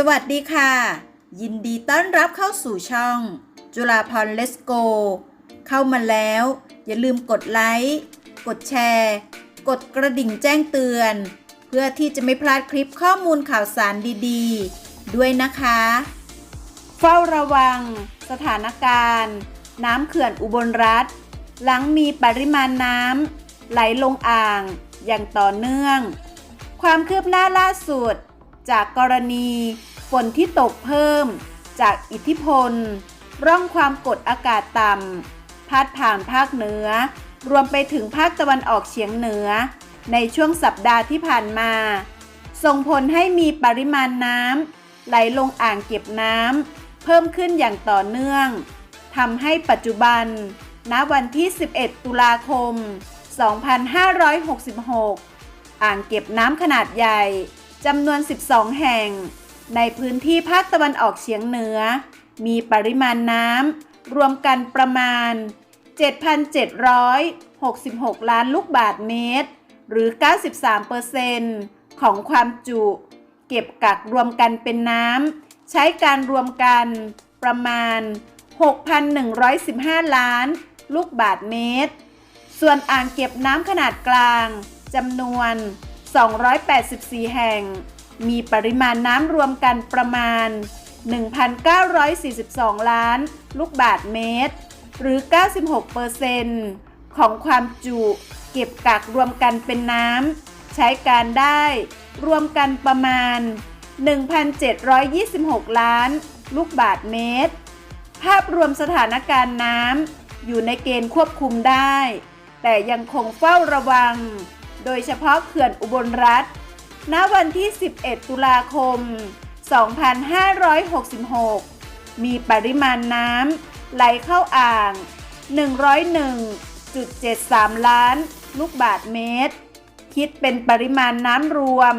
สวัสดีค่ะ ยินดีต้อนรับเข้าสู่ช่อง จุฬาพรเลสโก เข้ามาแล้ว อย่าลืมกดไลค์กดแชร์ กดกระดิ่งแจ้งเตือน เพื่อที่จะไม่พลาดคลิปข้อมูลข่าวสารดีๆ ด้วยนะคะ เฝ้าระวัง สถานการณ์ น้ำเขื่อนอุบลรัฐ หลังมีปริมาณน้ำไหลลงอ่างอย่างต่อเนื่อง ความคืบหน้าล่าสุด จากกรณีฝนที่ตกเพิ่ม จากอิทธิพล ร่องความกดอากาศต่ำพาดผ่านภาคเหนือ รวมไปถึงภาคตะวันออกเฉียงเหนือ ในช่วงสัปดาห์ที่ผ่านมา ส่งผลให้มีปริมาณน้ำไหลลงอ่างเก็บน้ำเพิ่มขึ้นอย่างต่อเนื่องทำให้ปัจจุบัน ณ วันที่ 11 ตุลาคม 2566 อ่างเก็บน้ำขนาดใหญ่ จำนวน 12 แห่ง ในพื้นที่ภาคตะวันออกเฉียงเหนือ มีปริมาณน้ำรวมกันประมาณ 7,766 ล้านลูกบาทเมตร หรือ 93%ของความจุ เก็บกักรวมกันเป็นน้ำ ใช้การรวมกันประมาณ 6,115 ล้านลูกบาทเมตร ส่วนอ่างเก็บน้ำขนาดกลางจำนวน 284 แห่ง มีปริมาณน้ำรวมกันประมาณ 1,942 ล้าน ลูกบาทเมตร หรือ 96%ของความจุเก็บกักรวมกันเป็นน้ำ ใช้การได้รวมกันประมาณ 1,726 ล้าน ลูกบาทเมตร ภาพรวมสถานการณ์น้ำอยู่ในเกณฑ์ควบคุมได้ แต่ยังคงเฝ้าระวัง โดยเฉพาะเขื่อนอุบลรัฐ ณ วันที่ 11 ตุลาคม 2566 มีปริมาณน้ำไหลเข้าอ่าง 101.73 ล้านลูกบาทเมตร คิดเป็นปริมาณน้ำรวม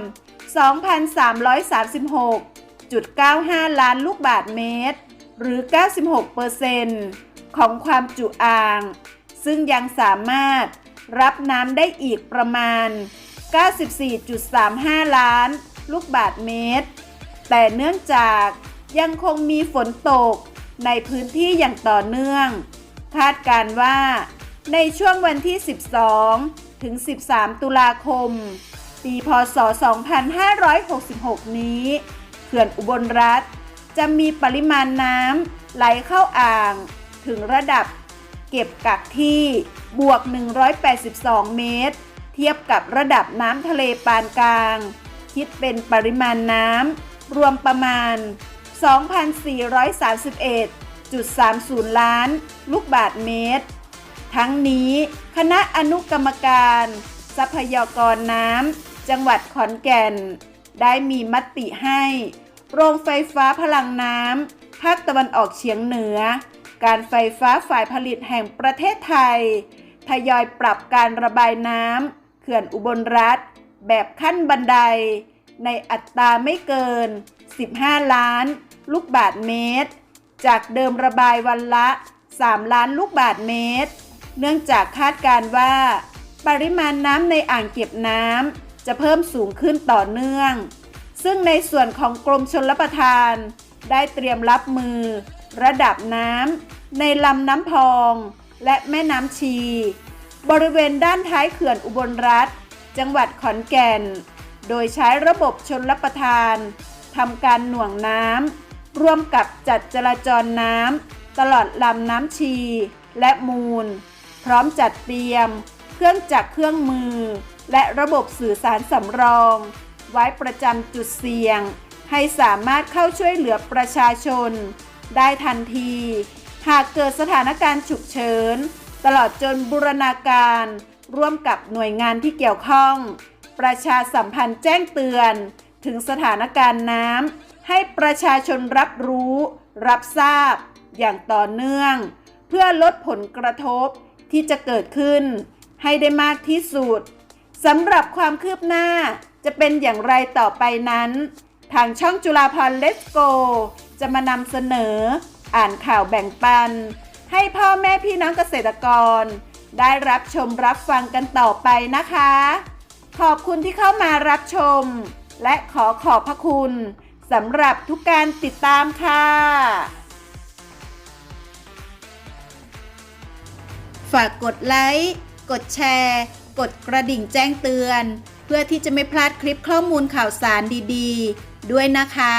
2,336.95 ล้านลูกบาทเมตร หรือ 96%ของความจุอ่าง ซึ่งยังสามารถ รับน้ำได้อีกประมาณ 94.35 ล้าน ลูกบาทเมตร แต่เนื่องจากยังคงมีฝนตกในพื้นที่อย่างต่อเนื่อง คาดการว่าในช่วงวันที่ 12 ถึง 13 ตุลาคม ปีพศ 2566 นี้ เขื่อนอุบลรัฐจะมีปริมาณน้ำไหลเข้าอ่างถึงระดับ เก็บกักที่บวก 182 เมตร เทียบกับระดับน้ำทะเลปานกลาง คิดเป็นปริมาณน้ำรวมประมาณ 2,431.30 ล้าน ลูกบาทเมตร ทั้งนี้คณะอนุกรรมการ ทรัพยากรน้ำจังหวัดขอนแก่น ได้มีมติให้ โรงไฟฟ้าพลังน้ำภาคตะวันออกเฉียงเหนือ การไฟฟ้าฝ่ายผลิตแห่งประเทศไทย ทยอยปรับการระบายน้ำเขื่อนอุบลรัฐ แบบขั้นบันได ในอัตราไม่เกิน 15 ล้าน ลูกบาทเมตร จากเดิมระบายวันละ 3 ล้านลูกบาทเมตร เนื่องจากคาดการว่า ปริมาณน้ำในอ่างเก็บน้ำจะเพิ่มสูงขึ้นต่อเนื่อง ซึ่งในส่วนของกรมชลประทานได้เตรียมรับมือ ระดับน้ำในลำน้ำพอง และแม่น้ำชี บริเวณด้านท้ายเขื่อนอุบลรัฐ จังหวัดขอนแก่น โดยใช้ระบบชนรับประทานทำการหน่วงน้ำร่วมกับจัดจราจรน้ำตลอดลำน้ำชี และมูล พร้อมจัดเตรียม เครื่องจักรเครื่องมือ และระบบสื่อสารสำรอง ไว้ประจำจุดเสี่ยง ให้สามารถเข้าช่วยเหลือประชาชน ได้ทันที หากเกิดสถานการณ์ฉุกเฉิน ตลอดจนบูรณาการ ร่วมกับหน่วยงานที่เกี่ยวข้อง ประชาสัมพันธ์แจ้งเตือน ถึงสถานการณ์น้ำให้ประชาชนรับรู้ รับทราบ อย่างต่อเนื่อง เพื่อลดผลกระทบที่จะเกิดขึ้น ให้ได้มากที่สุดสำหรับความคืบหน้าจะเป็นอย่างไรต่อไปนั้น ทางช่องจุฬาพรเลสโก จะมานำเสนอ อ่านข่าวแบ่งปัน ให้พ่อแม่พี่น้องเกษตรกร ได้รับชมรับฟังกันต่อไปนะคะ ขอบคุณที่เข้ามารับชม และขอขอบพระคุณสำหรับทุกการติดตามค่ะ ฝากกดไลค์ กดแชร์ กดกระดิ่งแจ้งเตือน เพื่อที่จะไม่พลาดคลิปข้อมูลข่าวสารดี ๆ ด้วยนะคะ